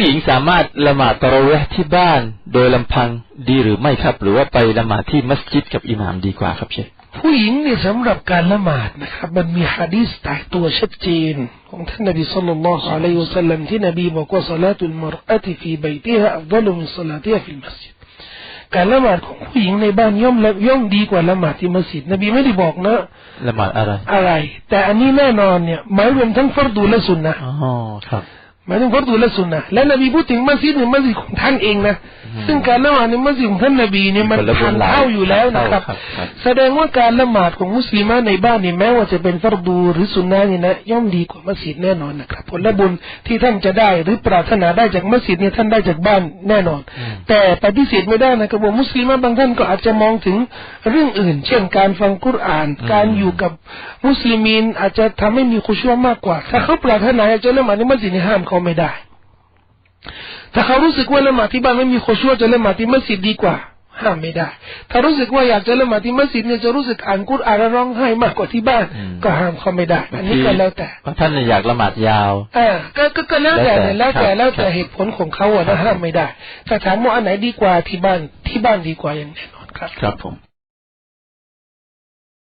ผู้หญิงสามารถละหมาดตะเราะเวห์ที่บ้านโดยลำพังดีหรือไม่ครับ หรือว่าไปละหมาดที่มัสยิดกับอิหม่ามดีกว่าครับเชคผู้หญิงเนี่ยสำหรับการละหมาดนะครับ มันมีฮะดีษตายตัวชัดเจนของท่านนบีสุลต่านละฮ์อะลัยฮิวะสัลลัมที่นบีบอกว่าสลาตุลมรอะติฟีบัยติฮะอัฟฎลุมินสลาติฮะฟิลมัสยิดการละหมาดของผู้หญิงในบ้านย่อมละย่อมดีกว่าละหมาดที่มัสยิดนบีไม่ได้บอกนะละหมาดอะไร อะไร แต่อันนี้แน่นอนเนี่ยหมายรวมทั้งฟัรดูและสุนนะอ๋อครับ หมายถึงฟัรดูและสุนนะและนบีพูดถึงมัสยิดเนี่ยมัสยิดของท่านเองนะซึ่งการละหมาดในมัสยิดของท่านนบีเนี่ยมันคนละบุพัญนหลายเท่าอยู่แล้วนะครับครับครับ แสดงว่าการละหมาดของมุสลิมะในบ้านนี่แม้ว่าจะเป็นฟัรดูหรือสุนนะเนี่ยนะย่อมดีกว่ามัสยิดแน่นอนนะครับ ผลบุญที่ท่านจะได้หรือปรารถนาได้จากมัสยิดเนี่ยท่านได้จากบ้านแน่นอน แต่ปฏิเสธไม่ได้นะครับว่ามุสลิมะบางท่านก็อาจจะมองถึงเรื่องอื่น เช่นการฟังกุรอาน การอยู่กับมุสลิมีนอาจจะทำให้มีคุชัวมากกว่า ถ้าเขาปรารถนาอยากจะละหมาดในมัสยิดนี่ห้ามเขาไม่ได้ ถ้าเขารู้สึกว่าละหมาดที่บ้านไม่มีโคชัวจะละหมาดที่มัสยิดดีกว่า ห้ามไม่ได้ ถ้ารู้สึกว่าอยากจะละหมาดที่มัสยิดเนี่ยจะรู้สึกอ่านกุรอานแล้วร้องไห้มากกว่าที่บ้านอืมก็ห้ามเขาไม่ได้ อันนี้ก็แล้วแต่บางท่านอยากละหมาดยาวอ่าก็ก็ก็แล้วแต่แล้วแต่แล้วแต่ครับแล้วแต่เหตุผลของเขาอะนะห้ามไม่ได้ถ้าถามว่าอันไหนดีกว่าที่บ้านที่บ้านดีกว่าอย่างแน่นอนครับ ครับผม